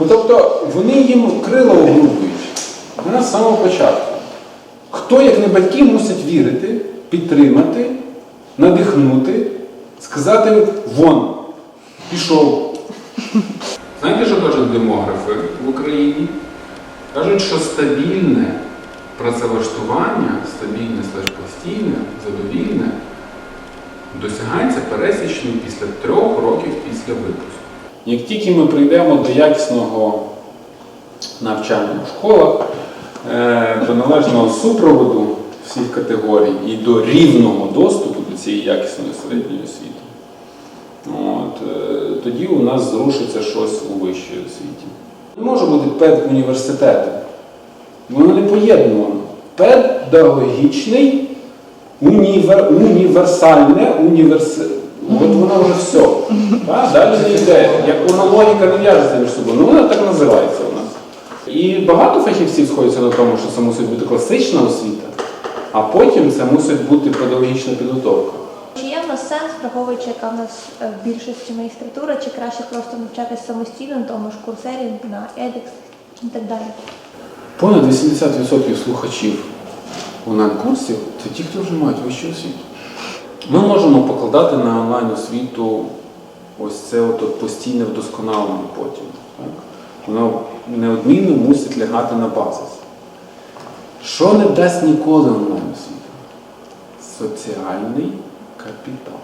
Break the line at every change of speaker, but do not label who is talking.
Ну, тобто вони їм крила обрубують на самого початку. Хто, як не батьки, мусить вірити, підтримати, надихнути, сказати вон, пішов. Знаєте, що кажуть демографи в Україні? Кажуть, що стабільне працевлаштування, стабільне постійне, задовільне, досягається пересічним після трьох років після випуску. Як тільки ми прийдемо до якісного навчання в школах, е, до належного супроводу всіх категорій і до рівного доступу до цієї якісної середньої освіти, от, е, тоді у нас зрушиться щось у вищій освіті. Не може бути педуніверситету. Воно не поєднувано. Педагогічний, універ, універсальне, універс... От воно вже все. Так? Далі не йде. Як воно логіка не в'яжеться між собою. Ну вона так називається у нас. І багато фахівців сходяться на тому, що це мусить бути класична освіта, а потім це мусить бути педагогічна підготовка.
Чи є в нас сенс, враховуючи, яка в нас е, в більшості магістратура, чи краще просто навчатися самостійно, на тому ж курсері, на edX і так далі?
Понад 80% слухачів онлайн-курсів це ті, хто вже мають вищу освіту. Ми можемо покладати на онлайн-освіту ось це от, постійне вдосконалення потім. Так? Воно неодмінно мусить лягати на базис. Що не дасть ніколи онлайн-освіта? Соціальний капітал.